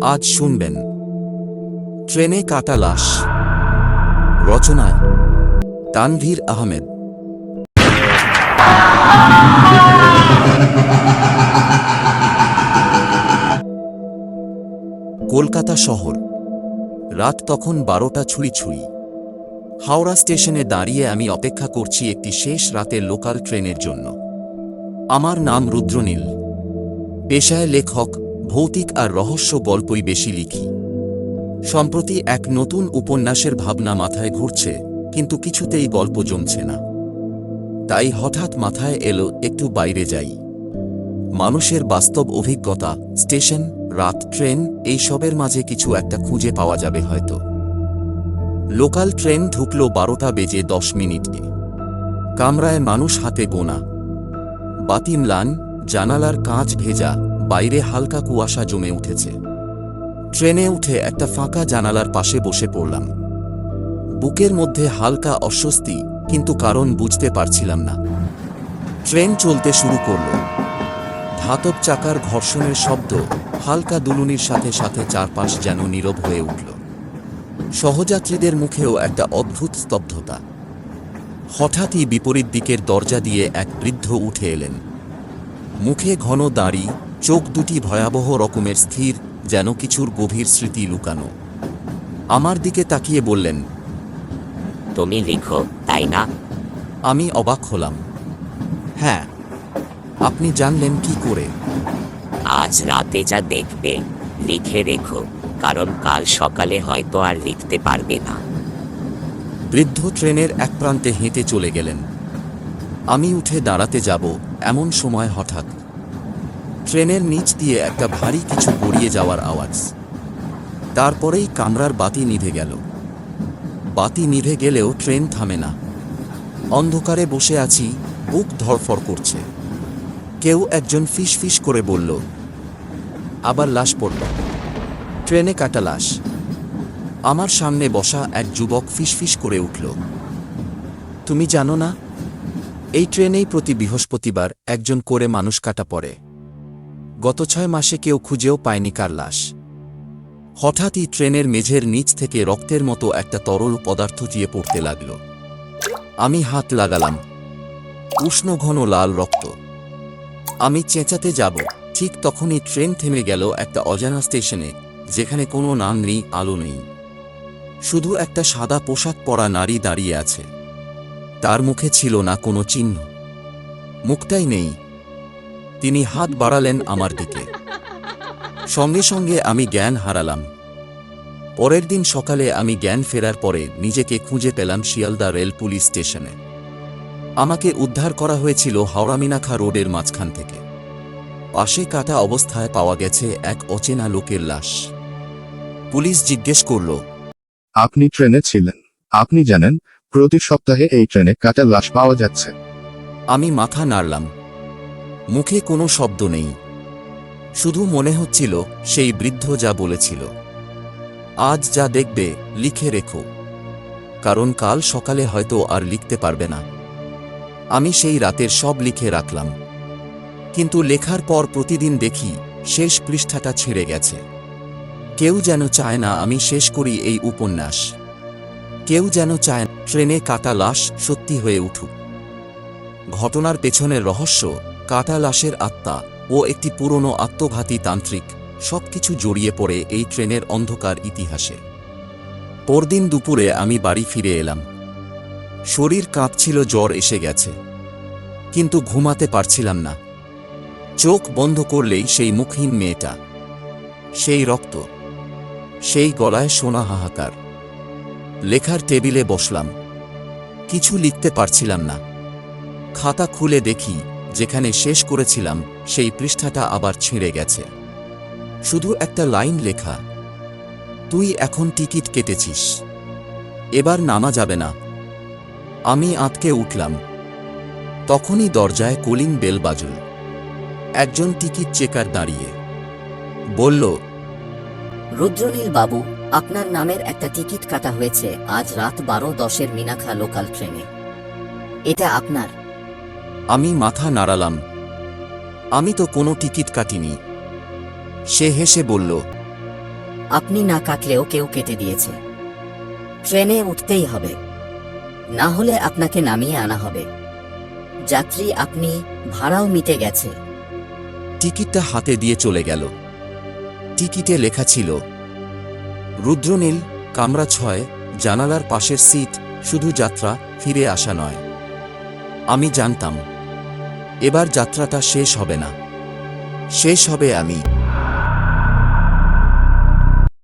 আজ শুনবেন। ট্রেনে কাটা লাশ। রচনায় তানভীর আহমেদ। কলকাতা শহর। রাত তখন বারোটা ছুঁড়ি ছুঁড়ি হাওড়া স্টেশনে দাঁড়িয়ে আমি অপেক্ষা করছি একটি শেষ রাতের লোকাল ট্রেনের জন্য। আমার নাম রুদ্রনীল। পেশায় লেখক ভৌতিক আর রহস্য গল্পই বেশি লিখি। সম্প্রতি এক নতুন উপন্যাসের ভাবনা মাথায় ঘুরছে, কিন্তু কিছুতেই গল্প জমছে না। তাই হঠাৎ মাথায় এলো, একটু বাইরে যাই। মানুষের বাস্তব অভিজ্ঞতা, স্টেশন, রাত, ট্রেন, এই সবের মাঝে কিছু একটা খুঁজে পাওয়া যাবে হয়তো। লোকাল ট্রেন ঢুকল বারোটা বেজে দশ মিনিটে। কামরায় মানুষ হাতে গোনা বাতি ম্লান জানালার কাঁচ ভেজা বাইরে হালকা কুয়াশা জমে উঠেছে। ট্রেনে উঠে একটা ফাঁকা জানালার পাশে বসে পড়লাম। বুকের মধ্যে হালকা অস্বস্তি, কিন্তু কারণ বুঝতে পারছিলাম না। ট্রেন চলতে শুরু করল। ধাতব চাকার ঘর্ষণের শব্দ হালকা দুলুনির সাথে সাথে চারপাশ যেন নীরব হয়ে উঠল। সহযাত্রীদের মুখেও একটা অদ্ভুত স্তব্ধতা। হঠাৎই বিপরীত দিকের দরজা দিয়ে এক বৃদ্ধ উঠে এলেন। মুখে ঘন দাড়ি চোখ দুটি ভয়াবহ রকমের স্থির যেন কিছুর গভীর স্মৃতি লুকানো। আমার দিকে তাকিয়ে বললেন তুমি লিখো তাই না? আমি অবাক হলাম। হ্যাঁ আপনি জানলেন কি করে? আজ রাতে যা দেখবে লিখে রেখো কারণ কাল সকালে হয়তো আর লিখতে পারবে না। বৃদ্ধ ট্রেনের এক প্রান্তে হেঁটে চলে গেলেন। আমি উঠে দাঁড়াতে যাব এমন সময় হঠাৎ। ট্রেনের নিচ দিয়ে একটা ভারী কিছু গড়িয়ে যাওয়ার আওয়াজ। তারপরেই কামরার বাতি নিভে গেল। বাতি নিভে গেলেও ট্রেন থামে না। অন্ধকারে বসে আছি, বুক ধরফর করছে। কেউ একজন ফিস ফিস করে বলল, আবার লাশ পড়ল। ট্রেনে কাটা লাশ। আমার সামনে বসা এক যুবক ফিসফিস করে উঠল, তুমি জানো না, এই ট্রেনেই প্রতি বৃহস্পতিবার একজন করে মানুষ কাটা পড়ে। গত ছয় মাসে কেউ খুঁজেও পায়নি কার লাশ। হঠাৎই ট্রেনের মেঝের নিচ থেকে রক্তের মতো একটা তরল পদার্থ দিয়ে পড়তে লাগল। আমি হাত লাগালাম। উষ্ণ ঘন লাল রক্ত। আমি চেঁচাতে যাব। ঠিক তখনই ট্রেন থেমে গেল একটা অজানা স্টেশনে, যেখানে কোনো নাম নেই, আলো নেই। শুধু একটা সাদা পোশাক পরা নারী দাঁড়িয়ে আছে। তার মুখে ছিল না কোনো চিহ্ন। মুখটাই নেই। তিনি হাত বাড়ালেন আমার দিকে। সঙ্গে সঙ্গে আমি জ্ঞান হারালাম। পরের দিন সকালে আমি জ্ঞান ফেরার পরে নিজেকে খুঁজে পেলাম শিয়ালদা রেল পুলিশ স্টেশনে। আমাকে উদ্ধার করা হয়েছিল হাওড়ামিনাখা রোডের মাঝখান থেকে। পাশে কাটা অবস্থায় পাওয়া গেছে এক অচেনা লোকের লাশ। পুলিশ জিজ্ঞেস করল আপনি ট্রেনে ছিলেন। আপনি জানেন প্রতি সপ্তাহে এই ট্রেনে কাটা লাশ পাওয়া যাচ্ছে। আমি মাথা নাড়লাম। মুখে কোনো শব্দ নেই। শুধু মনে হচ্ছিল সেই বৃদ্ধ যা বলেছিল। আজ যা দেখবে, লিখে রেখো। কারণ কাল সকালে হয়তো আর লিখতে পারবে না। আমি সেই রাতের সব লিখে রাখলাম। কিন্তু লেখার পর প্রতিদিন দেখি, শেষ পৃষ্ঠাটা ছিঁড়ে গেছে। কেউ যেন চায় না আমি শেষ করি এই উপন্যাস। কেউ যেন চায় ট্রেনে কাটা লাশ সত্যি হয়ে উঠুক। ঘটনার পেছনের রহস্য কাটা লাশের আত্মা ও একটি পুরনো আত্মঘাতী তান্ত্রিক সবকিছু জড়িয়ে পড়ে এই ট্রেনের অন্ধকার ইতিহাসে। পরদিন দুপুরে আমি বাড়ি ফিরে এলাম। শরীর কাঁপছিল, জ্বর এসে গেছে। কিন্তু ঘুমাতে পারছিলাম না। চোখ বন্ধ করলেই সেই মুখহীন মেয়েটা। সেই রক্ত। সেই গলায় সোনা হাহাকার। লেখার টেবিলে বসলাম। কিছু লিখতে পারছিলাম না। খাতা খুলে দেখি যেখানে শেষ করেছিলাম, সেই পৃষ্ঠাটা আবার ছিঁড়ে গেছে। শুধু একটা লাইন লেখা, তুই এখন টিকিট কেটেছিস। এবার নামা যাবে না। আমি আঁতকে উঠলাম। তখনই দরজায় কলিং বেল বাজল। একজন টিকিট চেকার দাঁড়িয়ে বলল, রুদ্রনীল বাবু, আপনার নামের একটা টিকিট কাটা হয়েছে আজ রাত বারো দশের মিনাখা লোকাল ট্রেনে। এটা আপনার। আমি মাথা নাড়ালাম। আমি তো কোনো টিকিট কাটিনি। সে হেসে বলল আপনি না কাটলেও কেউ কেটে দিয়েছে। ট্রেনে উঠতেই হবে। না হলে আপনাকে নামিয়ে আনা হবে। যাত্রী আপনি ভাড়াও মিটে গেছে। টিকিটটা হাতে দিয়ে চলে গেল। টিকিটে লেখা ছিল রুদ্রনীল কামরা ছয় জানালার পাশের সিট শুধু যাত্রা ফিরে আসা নয়। আমি জানতাম এবার যাত্রাটা শেষ হবে না। শেষ হবে আমি।